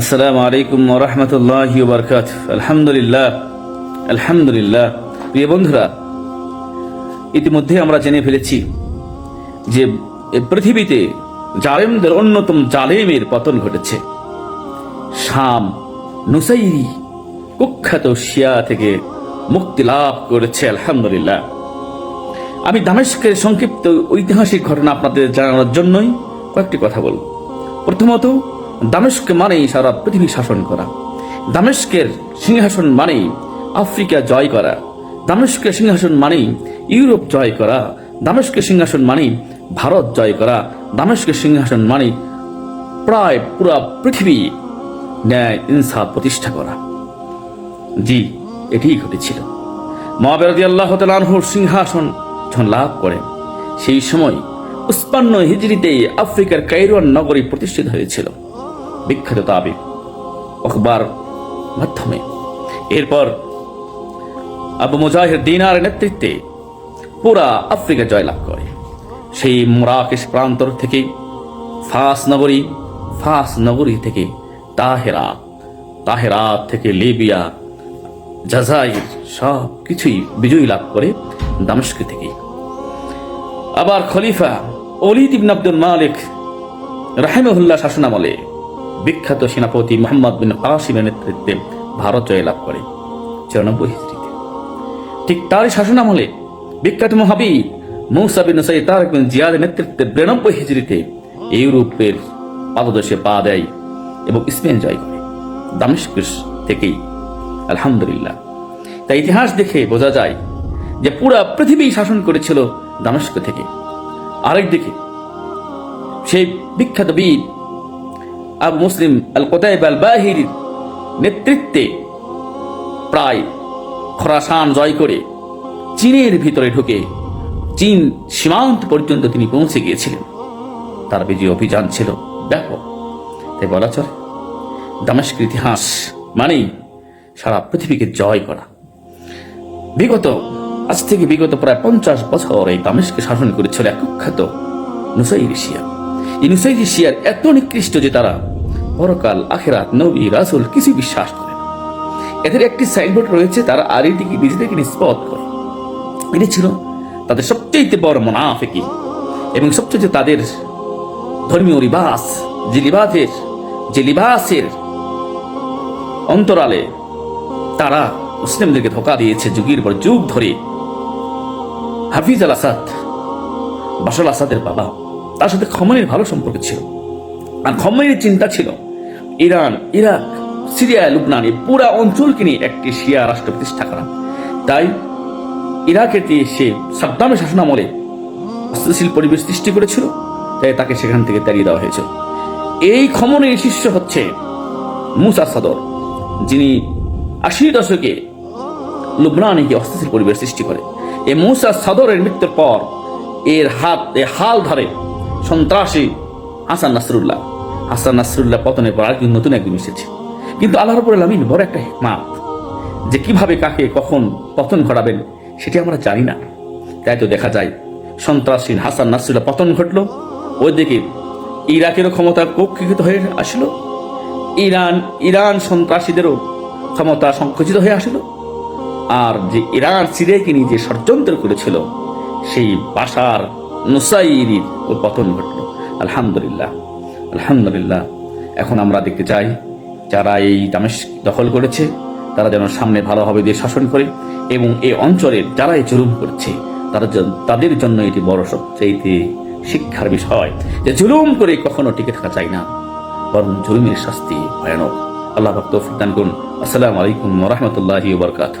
আসসালামু আলাইকুম ওরহমতুল্লাহ বরকাত আলহামদুলিল্লাহ আলহামদুলিল্লাহ। প্রিয় বন্ধুরা, ইতিমধ্যে আমরা জেনে ফেলেছি যে পৃথিবীতে জালেমদের অন্যতম জালেমের পতন ঘটেছে। শাম নুসাইরি কুখ্যাত শিয়া থেকে মুক্তি লাভ করেছে, আলহামদুলিল্লাহ। আমি দামেস্কের সংক্ষিপ্ত ঐতিহাসিক ঘটনা আপনাদের জানানোর জন্যই কয়েকটি কথা বলব। প্রথমত দামেস্ক মানেই সারা পৃথিবী শাসন করা। দামেস্কের সিংহাসন মানেই আফ্রিকা জয় করা। দামেস্কের সিংহাসন মানেই ইউরোপ জয় করা। দামেস্কের সিংহাসন মানেই ভারত জয় করা। দামেস্কের সিংহাসন মানেই প্রায় পুরা পৃথিবী ন্যায় ইনসাফ প্রতিষ্ঠা করা। জি, এটিই ঘটেছিল। মহাবেরদি আল্লাহ তালানহুর সিংহাসন যখন লাভ করেন সেই সময় উৎপন্ন হিজড়িতে আফ্রিকার কাইরোয়ান নগরী প্রতিষ্ঠিত হয়েছিল। বিখ্যাত তাবিক অখবার মাধ্যমে। এরপর আবু মুজাহির দিনার নেতৃত্বে পুরা আফ্রিকা জয়লাভ করে। সেই মোরাকেশ প্রান্তর থেকে ফাস নগরী ফাস নগরী থেকে তাহেরাত তাহেরাত থেকে লিবিয়া, জাজাইর সব কিছুই বিজয়ী লাভ করে দামেস্ক থেকে। আবার খলিফা অলিদ আব্দুল মালিক রাহেমহুল্লাহ শাসনামলে বিখ্যাত সেনাপতি মোহাম্মদ বিন কাসিমের নেতৃত্বে ভারত জয়লাভ করে, চুরানব্বই হিজড়িতে। ঠিক তারই শাসনামলে বিখ্যাত মহাবি মৌসা বিন সাই তারেক বিন জিয়াদের নেতৃত্বে বিরানব্বই হিজড়িতে ইউরোপের পাদদেশে পা দেয় এবং স্পেন জয় করে, দামেস্ক থেকেই, আলহামদুলিল্লাহ। তাই ইতিহাস দেখে বোঝা যায় যে পুরা পৃথিবী শাসন করেছিল দামেস্ক থেকে। আরেক দিকে সেই বিখ্যাত বীর আবু মুসলিম আল কোতাইব আল বাহির নেতৃত্বে প্রায় খরাসান জয় করে চীনের ভিতরে ঢুকে চীন সীমান্ত পর্যন্ত তিনি পৌঁছে গিয়েছিলেন। তার বিজয় অভিযান ছিল ব্যাপক। তাই বলা চলে দামেস্কের ইতিহাস মানেই সারা পৃথিবীকে জয় করা। বিগত, আজ থেকে বিগত প্রায় পঞ্চাশ বছর এই দামেশকে শাসন করেছিল এক কুখ্যাত নুসাইরি শিয়া এই নুসাইরি শিয়ার এত নিকৃষ্ট যে তারা পরকাল, আখেরাত, নবী, রাসুল কিছু বিশ্বাস করে। এদের একটি সাইনবোর্ড রয়েছে, তারা আর এটিকে নিজেদেরকে নিষ্পত করে। এটি ছিল তাদের সবচেয়ে বড় মোনাফেকি এবং সবচেয়ে তাদের ধর্মীয় লিবাস, যে লিবাসের যে লিবাসের অন্তরালে তারা মুসলিমদেরকে ধোকা দিয়েছে যুগের পর যুগ ধরে। হাফিজ আল আসাদ বাসাল আসাদের বাবা, তার সাথে খমনের ভালো সম্পর্ক ছিল। আর খমনের চিন্তা ছিল। ইরান, ইরাক, সিরিয়া, লুবনান এই পুরা অঞ্চলকে নিয়ে একটি শিয়া রাষ্ট্র প্রতিষ্ঠা করা। তাই ইরাকের দিয়ে সে সাদ্দামের শাসনামলে অস্থিতিশীল পরিবেশ সৃষ্টি করেছিল, তাই তাকে সেখান থেকে তাড়িয়ে দেওয়া হয়েছিল এই খমনের শিষ্য হচ্ছে মুসা সাদর, যিনি আশি দশকে লুবনানে গিয়ে অস্থিতিশীল পরিবেশ সৃষ্টি করে। এই মুসা সাদরের মৃত্যুর পর এর হাত এ হাল ধরে সন্ত্রাসী হাসান নাসরুল্লাহ। হাসান নাসরুল্লাহ পতনের পর আরেকজন নতুন একদিন এসেছে। কিন্তু আল্লাহ রবুল আলমিন বড় একটা হেকমাত যে কীভাবে কাকে কখন পতন ঘটাবেন সেটি আমরা জানি না। তাই তো দেখা যায় সন্ত্রাসীন হাসান নাসরুল্লাহ পতন ঘটল, ওইদিকে ইরাকেরও ক্ষমতা কক্ষিত হয়ে আসলো, ইরান ইরান সন্ত্রাসীদেরও ক্ষমতা সংকুচিত হয়ে আসলো, আর যে ইরান সিরিয়াকে নিয়ে যে ষড়যন্ত্র করেছিল, সেই বাসার নুসাইরির ও পতন ঘটল। আলহামদুলিল্লাহ। আলহামদুলিল্লাহ। এখন আমরা দেখতে চাই, যারা এই দামেশ দখল করেছে, তারা যেন সামনে ভালোভাবে দিয়ে শাসন করে এবং এই অঞ্চলের যারা এই জুলুম করছে, তারা তাদের জন্য এটি বড় সবচাইতে শিক্ষার বিষয় যে জুলুম করে কখনো টিকে থাকা যায় না। বরং জুলুমের শাস্তি ভয়ানক। আল্লাহ ভক্ত দান করুন। আসসালামু আলাইকুম রহমতুল্লাহি বরকাত